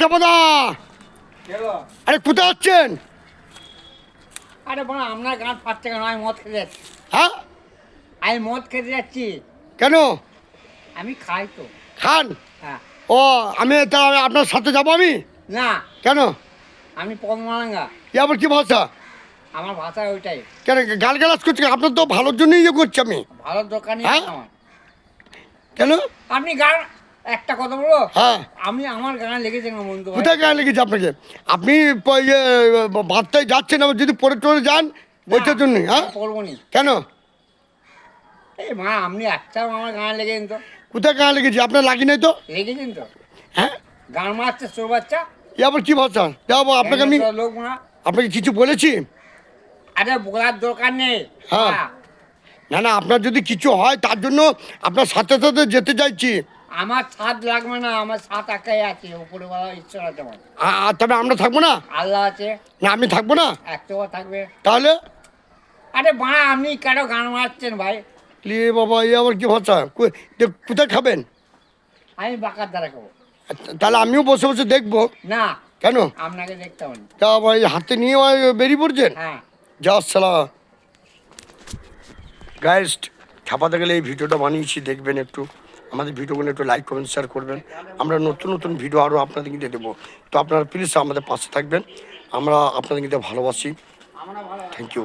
চাপাদা আরে কোথায় যাচ্ছেন? আরে বড় আপনার গান পাচ্ছে কেন আমি মদ খেতে যাচ্ছি। হ্যাঁ? আমি মদ খেতে যাচ্ছি। কেন? আমি খাই তো। খান? হ্যাঁ। ও আমি তা আপনার সাথে যাব আমি? না। কেন? আমি পদমালাঙ্গা আবার কি ভাষা? আমার ভাষা ওইটাই। কেন গাল গালাজ করছি আপনার তো ভালোর জন্যই ইয়ে করছি আমি। ভালো দোকানই হ্যাঁ? কেন? আপনি গান একটা কথা বলব? হ্যাঁ। আমি আমার গান লেগেছে বন্ধু কোথায় গায়ে লেগেছে আপনাকে? আপনি ইয়ে বার্তায় যাচ্ছেন আবার যদি পরে টরে যান ওইটার জন্য হ্যাঁ? বলব নি। কেন? এই মা আপনি একটাও আমার গান লেগেছেন তো। কোথায় গায়ে লেগেছে? আপনার লাগি নাই তো? লেগেছেন তো। হ্যাঁ? গান মারছে চোর বাচ্চা। এ আবার কি ভাষা? যাব আপনাকে আমি লোক না। আপনাকে কিছু বলেছি? আরে বলার দরকার নেই। হ্যাঁ। হ্যাঁ। না না আপনার যদি কিছু হয় তার জন্য আপনার সাথে সাথে যেতে চাইছি। আমার ছাদ লাগবে না আমার ছাদ একাই আছে উপরে বলা ঈশ্বর আছে আমার। আর তবে আমরা থাকব না? আল্লাহ আছে। না আমি থাকব না? একটা থাকবে। তাহলে? আরে মা আপনি কেন গান মারছেন ভাই? লে বাবা এ আবার কি ভাষা কোথায় খাবেন? আমি বাঁকার দ্বারা খাব। তাহলে আমিও বসে বসে দেখব। না কেন? আপনাকে দেখতে হবে। তা আবার হাতে নিয়ে বেরিয়ে পড়ছেন? হ্যাঁ। যা সালা। গাইস ছাপাতে গেলে এই ভিডিওটা বানিয়েছি দেখবেন একটু। আমাদের ভিডিওগুলো একটু লাইক কমেন্ট শেয়ার করবেন। আমরা নতুন নতুন ভিডিও আরও আপনাদেরকে কিন্তু দেবো। তো আপনারা প্লিজ আমাদের পাশে থাকবেন। আমরা আপনাদেরকে ভালোবাসি। Thank you